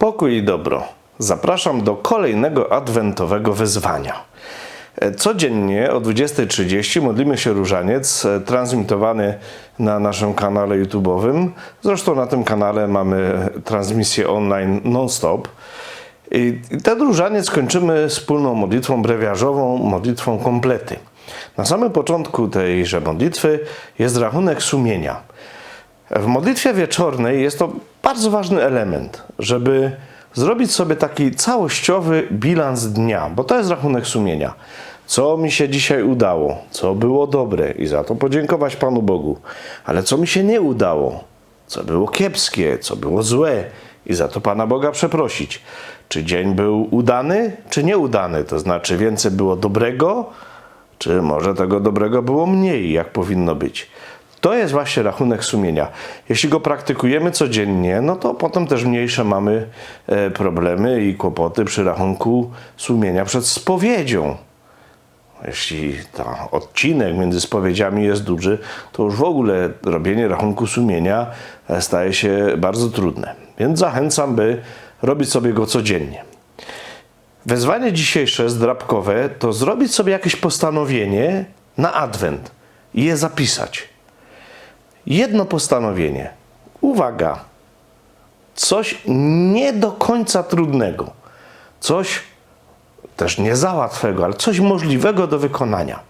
Pokój i dobro. Zapraszam do kolejnego adwentowego wyzwania. E, Codziennie o 20.30 modlimy się różaniec, e, transmitowany na naszym kanale YouTube'owym. Zresztą na tym kanale mamy transmisję online non-stop. I ten różaniec kończymy wspólną modlitwą brewiarzową, modlitwą komplety. Na samym początku tejże modlitwy jest rachunek sumienia. W modlitwie wieczornej jest to bardzo ważny element, żeby zrobić sobie taki całościowy bilans dnia, bo to jest rachunek sumienia. Co mi się dzisiaj udało, co było dobre i za to podziękować Panu Bogu, ale co mi się nie udało, co było kiepskie, co było złe i za to Pana Boga przeprosić. Czy dzień był udany, czy nieudany, to znaczy więcej było dobrego, czy może tego dobrego było mniej, jak powinno być. To jest właśnie rachunek sumienia. Jeśli go praktykujemy codziennie, no to potem też mniejsze mamy e, problemy i kłopoty przy rachunku sumienia przed spowiedzią. Jeśli ten odcinek między spowiedziami jest duży, to już w ogóle robienie rachunku sumienia e, staje się bardzo trudne. Więc zachęcam, by robić sobie go codziennie. Wezwanie dzisiejsze zdrabkowe to zrobić sobie jakieś postanowienie na adwent i je zapisać. Jedno postanowienie. Uwaga! Coś nie do końca trudnego. Coś też nie za łatwego, ale coś możliwego do wykonania.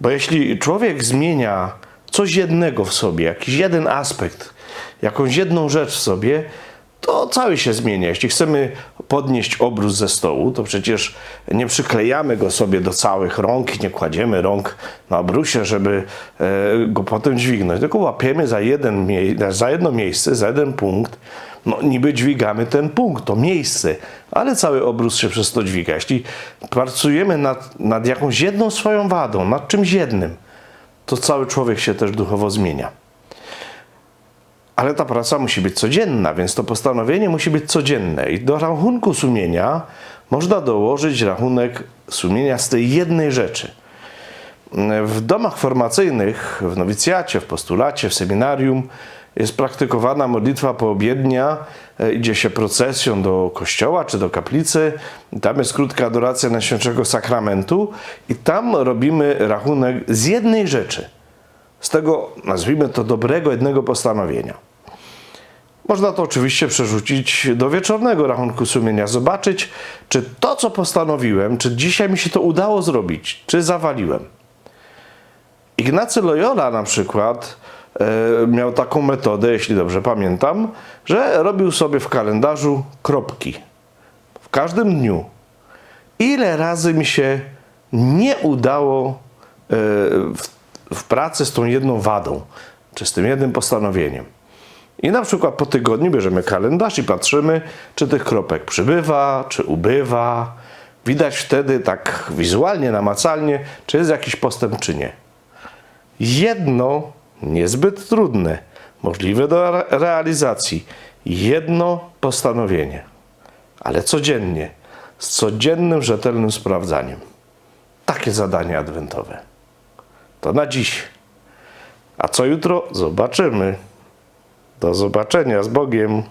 Bo jeśli człowiek zmienia coś jednego w sobie, jakiś jeden aspekt, jakąś jedną rzecz w sobie, to cały się zmienia. Jeśli chcemy podnieść obrus ze stołu, to przecież nie przyklejamy go sobie do całych rąk i nie kładziemy rąk na obrusie, żeby e, go potem dźwignąć, tylko łapiemy za, jeden, za jedno miejsce, za jeden punkt. No niby dźwigamy ten punkt, to miejsce, ale cały obrus się przez to dźwiga. Jeśli pracujemy nad, nad jakąś jedną swoją wadą, nad czymś jednym, to cały człowiek się też duchowo zmienia. Ale ta praca musi być codzienna, więc to postanowienie musi być codzienne. I do rachunku sumienia można dołożyć rachunek sumienia z tej jednej rzeczy. W domach formacyjnych, w nowicjacie, w postulacie, w seminarium jest praktykowana modlitwa poobiednia. Idzie się procesją do kościoła czy do kaplicy. Tam jest krótka adoracja Najświętszego Sakramentu i tam robimy rachunek z jednej rzeczy. Z tego, nazwijmy to, dobrego jednego postanowienia. Można to oczywiście przerzucić do wieczornego rachunku sumienia, zobaczyć, czy to, co postanowiłem, czy dzisiaj mi się to udało zrobić, czy zawaliłem. Ignacy Loyola na przykład e, miał taką metodę, jeśli dobrze pamiętam, że robił sobie w kalendarzu kropki w każdym dniu. Ile razy mi się nie udało e, w, w pracy z tą jedną wadą, czy z tym jednym postanowieniem. I na przykład po tygodniu bierzemy kalendarz i patrzymy, czy tych kropek przybywa, czy ubywa. Widać wtedy tak wizualnie, namacalnie, czy jest jakiś postęp, czy nie. Jedno niezbyt trudne, możliwe do re- realizacji. Jedno postanowienie, ale codziennie, z codziennym, rzetelnym sprawdzaniem. Takie zadanie adwentowe. To na dziś. A co jutro? Zobaczymy. Do zobaczenia z Bogiem.